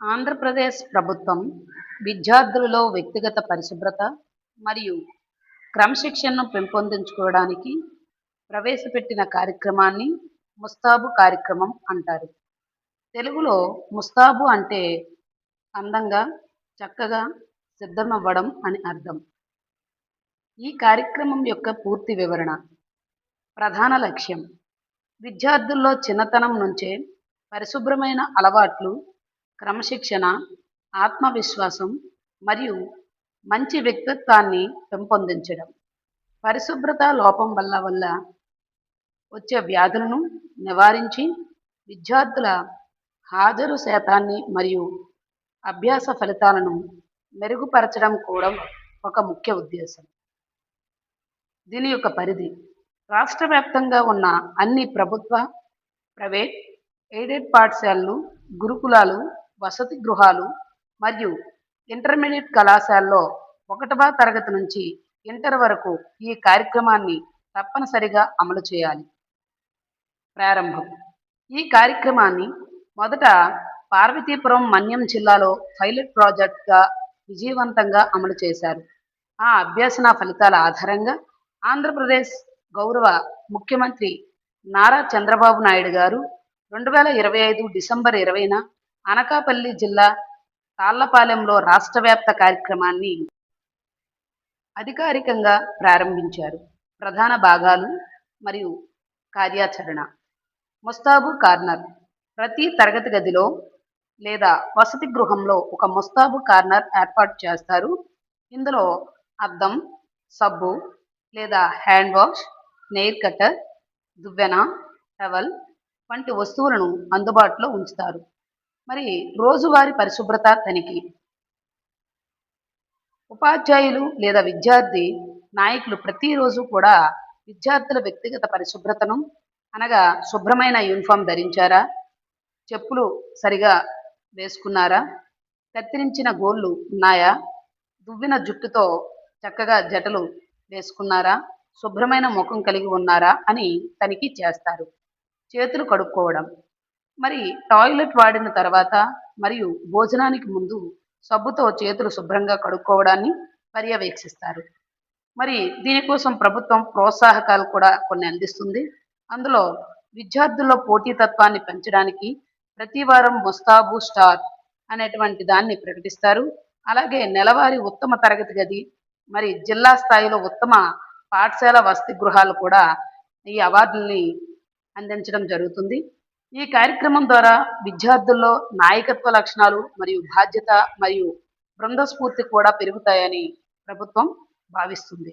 ఆంధ్రప్రదేశ్ ప్రభుత్వం విద్యార్థులలో వ్యక్తిగత పరిశుభ్రత మరియు క్రమశిక్షణను పెంపొందించుకోవడానికి ప్రవేశపెట్టిన కార్యక్రమాన్ని ముస్తాబు కార్యక్రమం అంటారు. తెలుగులో ముస్తాబు అంటే అందంగా చక్కగా సిద్ధమవ్వడం అని అర్థం. ఈ కార్యక్రమం యొక్క పూర్తి వివరణ ప్రధాన లక్ష్యం విద్యార్థుల్లో చిన్నతనం నుంచే పరిశుభ్రమైన అలవాట్లు క్రమశిక్షణ ఆత్మవిశ్వాసం మరియు మంచి వ్యక్తిత్వాన్ని పెంపొందించడం. పరిశుభ్రత లోపం వల్ల వల్ల వచ్చే వ్యాధులను నివారించి విద్యార్థుల హాజరు శాతాన్ని మరియు అభ్యాస ఫలితాలను మెరుగుపరచడం కూడా ఒక ముఖ్య ఉద్దేశం. దీని యొక్క పరిధి. రాష్ట్ర వ్యాప్తంగా ఉన్న అన్ని ప్రభుత్వ ప్రైవేట్ ఎయిడెడ్ పాఠశాలలు గురుకులాలు వసతి గృహాలు మరియు ఇంటర్మీడియట్ కళాశాలలో ఒకటవ తరగతి నుంచి ఇంటర్ వరకు ఈ కార్యక్రమాన్ని తప్పనిసరిగా అమలు చేయాలి. ప్రారంభం. ఈ కార్యక్రమాన్ని మొదట పార్వతీపురం మన్యం జిల్లాలో పైలట్ ప్రాజెక్ట్గా విజయవంతంగా అమలు చేశారు. ఆ అభ్యసన ఫలితాల ఆధారంగా ఆంధ్రప్రదేశ్ గౌరవ ముఖ్యమంత్రి నారా చంద్రబాబు నాయుడు గారు రెండు వేల ఇరవై ఐదు డిసెంబర్ ఇరవైన అనకాపల్లి జిల్లా తాళ్ళపాలెంలో రాష్ట్ర వ్యాప్త కార్యక్రమాన్ని అధికారికంగా ప్రారంభించారు. ప్రధాన భాగాలు మరియు కార్యాచరణ. ముస్తాబు కార్నర్. ప్రతి తరగతి గదిలో లేదా వసతి గృహంలో ఒక ముస్తాబు కార్నర్ ఏర్పాటు చేస్తారు. ఇందులో అద్దం సబ్బు లేదా హ్యాండ్ వాష్ నెయిర్ కట్టర్ దువ్వెన టవల్ వంటి వస్తువులను అందుబాటులో ఉంచుతారు. మరి రోజువారి పరిశుభ్రత తనిఖీ. ఉపాధ్యాయులు లేదా విద్యార్థి నాయకులు ప్రతిరోజు కూడా విద్యార్థుల వ్యక్తిగత పరిశుభ్రతను అనగా శుభ్రమైన యూనిఫామ్ ధరించారా చెప్పులు సరిగా వేసుకున్నారా కత్తిరించిన గోళ్ళు ఉన్నాయా దువ్విన జుట్టుతో చక్కగా జటలు వేసుకున్నారా శుభ్రమైన ముఖం కలిగి ఉన్నారా అని తనిఖీ చేస్తారు. చేతులు కడుక్కోవడం. మరి టాయిలెట్ వాడిన తర్వాత మరియు భోజనానికి ముందు సబ్బుతో చేతులు శుభ్రంగా కడుక్కోవడాన్ని పర్యవేక్షిస్తారు. మరి దీనికోసం ప్రభుత్వం ప్రోత్సాహకాలు కూడా కొన్ని అందిస్తుంది. అందులో విద్యార్థుల్లో పోటీతత్వాన్ని పెంచడానికి ప్రతి వారం ముస్తాబు స్టార్ అనేటువంటి దాన్ని ప్రకటిస్తారు. అలాగే నెలవారీ ఉత్తమ తరగతి గది మరి జిల్లా స్థాయిలో ఉత్తమ పాఠశాల వసతి గృహాలు కూడా ఈ అవార్డుల్ని అందించడం జరుగుతుంది. ఈ కార్యక్రమం ద్వారా విద్యార్థుల్లో నాయకత్వ లక్షణాలు మరియు బాధ్యత మరియు బృంద స్ఫూర్తి కూడా పెరుగుతాయని ప్రభుత్వం భావిస్తుంది.